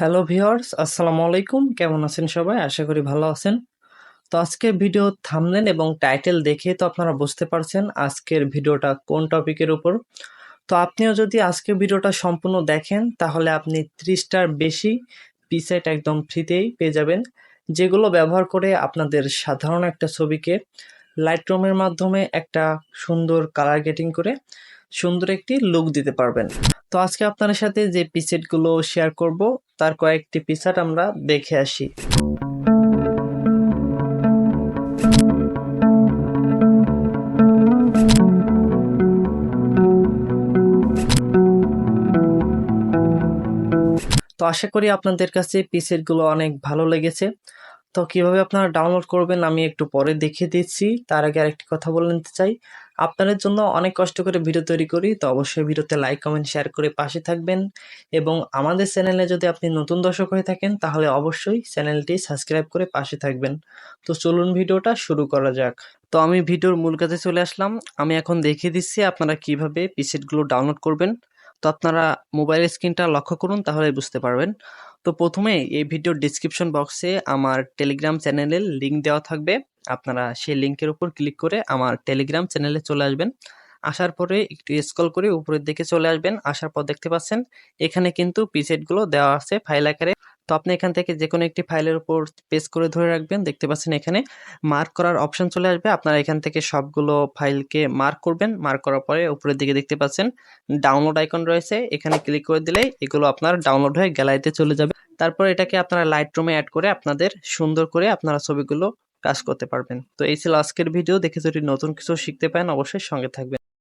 Hello viewers আসসালামু আলাইকুম কেমন আছেন সবাই? আশা করি ভালো আছেন। তো আজকের ভিডিও থামলেন এবং টাইটেল দেখে তো আপনারা বুঝতে পারছেন আজকের ভিডিওটা কোন টপিকের উপর। তো আপনিও যদি আজকের ভিডিওটা সম্পূর্ণ দেখেন, তাহলে আপনি ত্রিশটার বেশি পিসেট একদম ফ্রিতেই পেয়ে যাবেন, যেগুলো ব্যবহার করে আপনাদের সাধারণ একটা ছবিকে লাইটরুমের মাধ্যমে একটা সুন্দর কালার গেটিং করে সুন্দর একটি লুক দিতে পারবেন। তো আজকে আপনাদের সাথে যে পিসেটগুলো শেয়ার করব, তার কয়েকটি পিসাট আমরা দেখে আসি। তো আশা করি আপনাদের কাছে পিসেটগুলো অনেক ভালো লেগেছে। তো কীভাবে আপনারা ডাউনলোড করবেন আমি একটু পরে দেখিয়ে দিচ্ছি। তার আগে আরেকটি কথা বলে নিতে চাই। আপনাদের জন্য অনেক কষ্ট করে ভিডিও তৈরি করি, তো অবশ্যই ভিডিওতে লাইক কমেন্ট শেয়ার করে পাশে থাকবেন। এবং আমাদের চ্যানেলে যদি আপনি নতুন দর্শক হয়ে থাকেন, তাহলে অবশ্যই চ্যানেলটি সাবস্ক্রাইব করে পাশে থাকবেন। তো চলুন ভিডিওটা শুরু করা যাক। তো আমি ভিডিওর মূল কাজে চলে আসলাম। আমি এখন দেখিয়ে দিচ্ছি আপনারা কীভাবে পিসেটগুলো ডাউনলোড করবেন। তো আপনারা মোবাইল স্ক্রিনটা লক্ষ্য করুন তাহলে বুঝতে পারবেন। তো প্রথমে এই ভিডিওর ডিসক্রিপশন বক্সে আমার টেলিগ্রাম চ্যানেলের লিঙ্ক দেওয়া থাকবে। আপনারা সেই লিঙ্কের উপর ক্লিক করে আমার টেলিগ্রাম চ্যানেলে চলে আসবেন। আসার পরে একটু স্ক্রল করে উপরের দিকে চলে আসবেন। আসার পর দেখতে পাচ্ছেন, এখানে কিন্তু পিসেটগুলো দেওয়া আছে ফাইল আকারে। তো আপনি এখান থেকে যে কোনো একটি ফাইলের উপর পেস করে ধরে রাখবেন। দেখতে পাচ্ছেন এখানে মার্ক করার অপশন চলে আসবে। আপনারা এখান থেকে সবগুলো ফাইলকে মার্ক করবেন। মার্ক করার পরে উপরের দিকে দেখতে পাচ্ছেন ডাউনলোড আইকন রয়েছে। এখানে ক্লিক করে দিলে এগুলো আপনার ডাউনলোড হয়ে গ্যালারিতে চলে যাবে। তারপর এটাকে আপনারা লাইট রুমে অ্যাড করে আপনাদের সুন্দর করে আপনারা ছবিগুলো কাজ করতে পারবেন। তো এই ছিল আজকের ভিডিও দেখে যদি নতুন কিছু শিখতে পারেন, অবশ্যই সঙ্গে থাকবেন।